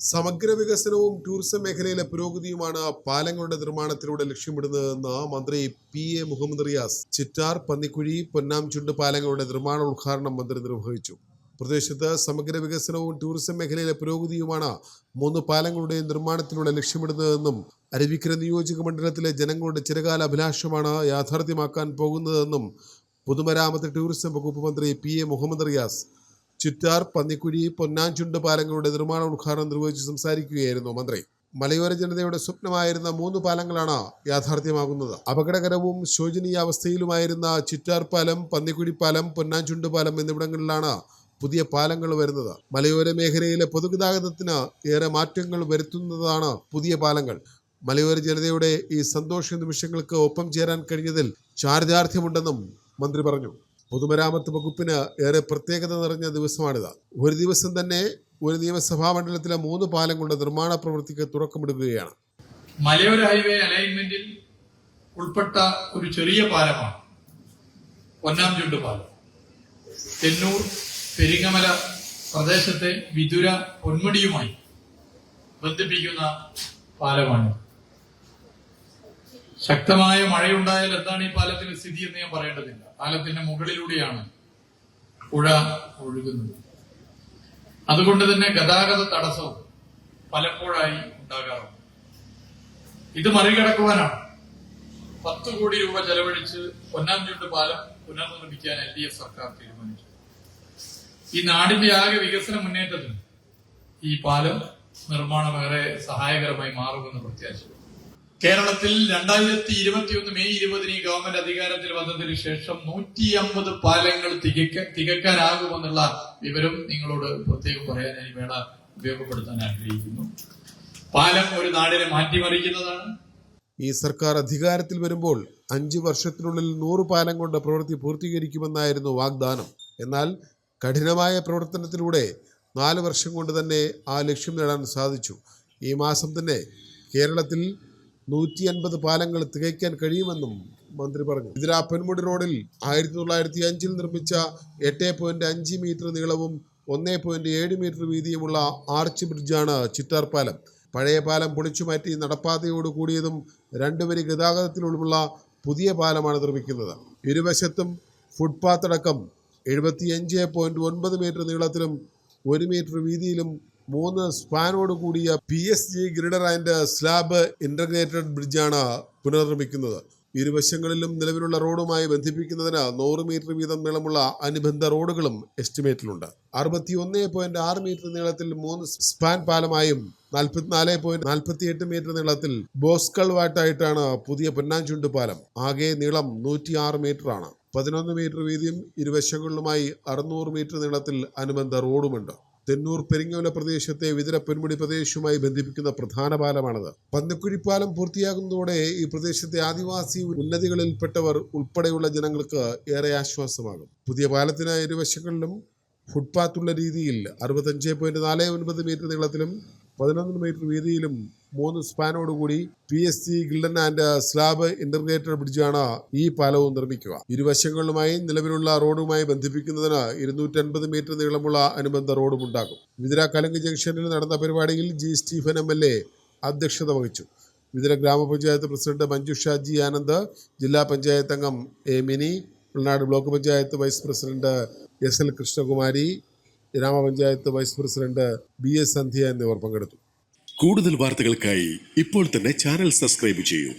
സമഗ്ര വികസനവും ടൂറിസം മേഖലയിലെ പുരോഗതിയുമാണ് പാലങ്ങളുടെ നിർമ്മാണത്തിലൂടെ ലക്ഷ്യമിടുന്നതെന്ന് മന്ത്രി പി എ മുഹമ്മദ് റിയാസ്. ചിറ്റാർ പന്നിക്കുഴി പൊന്നാംചുണ്ട് പാലങ്ങളുടെ നിർമ്മാണ ഉദ്ഘാടനം മന്ത്രി നിർവഹിച്ചു. പ്രദേശത്ത് സമഗ്ര വികസനവും ടൂറിസം മേഖലയിലെ പുരോഗതിയുമാണ് മൂന്ന് പാലങ്ങളുടെ നിർമ്മാണത്തിലൂടെ ലക്ഷ്യമിടുന്നതെന്നും അരുവിക്കര നിയോജക മണ്ഡലത്തിലെ ജനങ്ങളുടെ ചിരകാല അഭിലാഷമാണ് യാഥാർത്ഥ്യമാക്കാൻ പോകുന്നതെന്നും പൊതുമരാമത്ത് ടൂറിസം വകുപ്പ് മന്ത്രി പി എ മുഹമ്മദ് റിയാസ് ചുറ്റാർ പന്നിക്കുഴി പൊന്നാഞ്ചുണ്ട് പാലങ്ങളുടെ നിർമ്മാണ ഉദ്ഘാടനം നിർവഹിച്ച് സംസാരിക്കുകയായിരുന്നു മന്ത്രി. മലയോര ജനതയുടെ സ്വപ്നമായിരുന്ന മൂന്ന് പാലങ്ങളാണ് യാഥാർത്ഥ്യമാകുന്നത്. അപകടകരവും ശോചനീയാവസ്ഥയിലുമായിരുന്ന ചിറ്റാർ പാലം പന്നിക്കുഴി പാലം പൊന്നാഞ്ചുണ്ട് പാലം എന്നിവിടങ്ങളിലാണ് പുതിയ പാലങ്ങൾ വരുന്നത്. മലയോര മേഖലയിലെ പൊതുഗതാഗതത്തിന് ഏറെ മാറ്റങ്ങൾ വരുത്തുന്നതാണ് പുതിയ പാലങ്ങൾ. മലയോര ജനതയുടെ ഈ സന്തോഷ നിമിഷങ്ങൾക്ക് ഒപ്പം ചേരാൻ കഴിഞ്ഞതിൽ ചാരിതാർത്ഥ്യമുണ്ടെന്നും മന്ത്രി പറഞ്ഞു. പൊതുമരാമത്ത് വകുപ്പിന് ഏറെ പ്രത്യേകത നിറഞ്ഞ ദിവസമാണിത്. ഒരു ദിവസം തന്നെ ഒരു നിയമസഭാ മണ്ഡലത്തിലെ മൂന്ന് പാലം കൊണ്ട് നിർമ്മാണ പ്രവൃത്തിക്ക് തുറക്കമിടുകയാണ് മലയോര ഹൈവേ അലൈൻമെന്റിൽ ഉൾപ്പെട്ട ഒരു ചെറിയ പാലമാണ്. ഒന്നാം ചുണ്ട് പാലം. തെന്നൂർ പെരിങ്ങമല പ്രദേശത്തെ വിതുര പൊന്മുടിയുമായി ബന്ധിപ്പിക്കുന്ന പാലമാണ് ശക്തമായ മഴയുണ്ടായാൽ എന്താണ് ഈ പാലത്തിന്റെ സ്ഥിതി എന്ന് ഞാൻ പറയേണ്ടതില്ല. പാലത്തിന്റെ മുകളിലൂടെയാണ് പുഴ ഒഴുകുന്നത്. അതുകൊണ്ട് തന്നെ ഗതാഗത തടസ്സവും പലപ്പോഴായി ഉണ്ടാകാറുണ്ട്. ഇത് മറികടക്കുവാനാണ്. പത്ത് കോടി രൂപ ചെലവഴിച്ച് ഒന്നാം ചുണ്ട് പാലം പുനർനിർമ്മിക്കാൻ എൽ ഡി എഫ് സർക്കാർ തീരുമാനിച്ചു. ഈ നാടിന്റെ ആകെ വികസന മുന്നേറ്റത്തിന് ഈ പാലം നിർമ്മാണം ഏറെ സഹായകരമായി മാറുമെന്ന് പ്രത്യാശ കേരളത്തിൽ രണ്ടായിരത്തി ഇരുപത്തിയൊന്ന് മെയ് ഇരുപതിന് ഈ ഗവൺമെന്റ് അധികാരത്തിൽ വന്നതിന് ശേഷം നൂറ്റി അമ്പത് പാലങ്ങൾ തികക്ക തികക്കാനാകുമെന്നുള്ള വിവരം നിങ്ങളോട് പ്രത്യേകം പറയാൻ ഞാൻ വേള ഉപയോഗപ്പെടുത്താൻ ആഗ്രഹിക്കുന്നു. പാലം ഒരു നാടിനെ മാറ്റിമറിക്കുന്നതാണ്. ഈ സർക്കാർ അധികാരത്തിൽ വരുമ്പോൾ അഞ്ചു വർഷത്തിനുള്ളിൽ നൂറ് പാലം കൊണ്ട് പ്രവൃത്തി പൂർത്തീകരിക്കുമെന്നായിരുന്നു വാഗ്ദാനം. എന്നാൽ കഠിനമായ പ്രവർത്തനത്തിലൂടെ നാല് വർഷം കൊണ്ട് തന്നെ ആ ലക്ഷ്യം നേടാൻ സാധിച്ചു. ഈ മാസം തന്നെ കേരളത്തിൽ നൂറ്റി അൻപത് പാലങ്ങൾ തികയ്ക്കാൻ കഴിയുമെന്നും മന്ത്രി പറഞ്ഞു. ഇതിരാ പെൺമുടി റോഡിൽ ആയിരത്തി തൊള്ളായിരത്തി അഞ്ചിൽ നിർമ്മിച്ച എട്ട് പോയിന്റ് അഞ്ച് മീറ്റർ നീളവും ഒന്നേ പോയിന്റ് ഏഴ് മീറ്റർ വീതിയുമുള്ള ആർച്ച് ബ്രിഡ്ജാണ് ചിറ്റാർ പാലം. പഴയ പാലം പൊളിച്ചുമാറ്റി നടപ്പാതയോട് കൂടിയതും രണ്ടുവരി ഗതാഗതത്തിലുള്ള പുതിയ പാലമാണ് നിർമ്മിക്കുന്നത്. ഇരുവശത്തും ഫുട്പാത്ത് അടക്കം എഴുപത്തിയഞ്ച് പോയിന്റ് ഒൻപത് മീറ്റർ നീളത്തിലും ഒരു മീറ്റർ വീതിയിലും മൂന്ന് സ്പാനോട് കൂടിയ P S G girder and slab integrated ബ്രിഡ്ജാണ് പുനർനിർമ്മിക്കുന്നത്. ഇരുവശങ്ങളിലും നിലവിലുള്ള റോഡുമായി ബന്ധിപ്പിക്കുന്നതിന് നൂറ് മീറ്റർ വീതം നീളമുള്ള അനുബന്ധ റോഡുകളും എസ്റ്റിമേറ്റിലുണ്ട്. അറുപത്തി ഒന്ന് പോയിന്റ് ആറ് മീറ്റർ നീളത്തിൽ മൂന്ന് സ്പാൻ പാലമായും നാൽപ്പത്തിനാല് പോയിന്റ് നാൽപ്പത്തിയെട്ട് മീറ്റർ നീളത്തിൽ ബോസ്കൾ വാട്ടായിട്ടാണ് പുതിയ പൊന്നാഞ്ചുണ്ട് പാലം. ആകെ നീളം നൂറ്റി ആറ് മീറ്റർ ആണ് പതിനൊന്ന് മീറ്റർ വീതിയും ഇരുവശങ്ങളിലുമായി അറുന്നൂറ് മീറ്റർ നീളത്തിൽ അനുബന്ധ റോഡുമുണ്ട്. തെന്നൂർ പെരിങ്ങോല പ്രദേശത്തെ വിതര പെൺമുടി പ്രദേശവുമായി ബന്ധിപ്പിക്കുന്ന പ്രധാന പാലമാണത്. പന്നിക്കുഴിപ്പാലം പൂർത്തിയാകുന്നതോടെ ഈ പ്രദേശത്തെ ആദിവാസി ഉന്നതികളിൽപ്പെട്ടവർ ഉൾപ്പെടെയുള്ള ജനങ്ങൾക്ക് ഏറെ ആശ്വാസമാകും. പുതിയ പാലത്തിന് ഇരുവശങ്ങളിലും ഫുട്പാത്തുള്ള രീതിയിൽ അറുപത്തഞ്ച് പോയിന്റ് നാല് ഒൻപത് മീറ്റർ നീളത്തിലും പതിനൊന്ന് മീറ്റർ വീതിയിലും മൂന്ന് സ്പാനോടുകൂടി P S C girder and slab integrated ബ്രിഡ്ജാണ് ഈ പാലവും നിർമ്മിക്കുക. ഇരുവശങ്ങളിലുമായി നിലവിലുള്ള റോഡുമായി ബന്ധിപ്പിക്കുന്നതിന് ഇരുന്നൂറ്റൻപത് മീറ്റർ നീളമുള്ള അനുബന്ധ റോഡും ഉണ്ടാകും. വിതിര കലങ്ക് ജംഗ്ഷനിൽ നടന്ന പരിപാടിയിൽ G Stephen M L A അധ്യക്ഷത വഹിച്ചു. വിതിര ഗ്രാമപഞ്ചായത്ത് പ്രസിഡന്റ് മഞ്ജു ജി ആനന്ദ് ജില്ലാ പഞ്ചായത്ത് അംഗം A Mini ഉൾനാട് block panchayat vice president S L Krishnakumari ഗ്രാമപഞ്ചായത്ത് vice president B S Sandhya എന്നിവർ പങ്കെടുത്തു. കൂടുതൽ വാർത്തകൾക്കായി ഇപ്പോൾ തന്നെ ചാനൽ സബ്സ്ക്രൈബ് ചെയ്യൂ.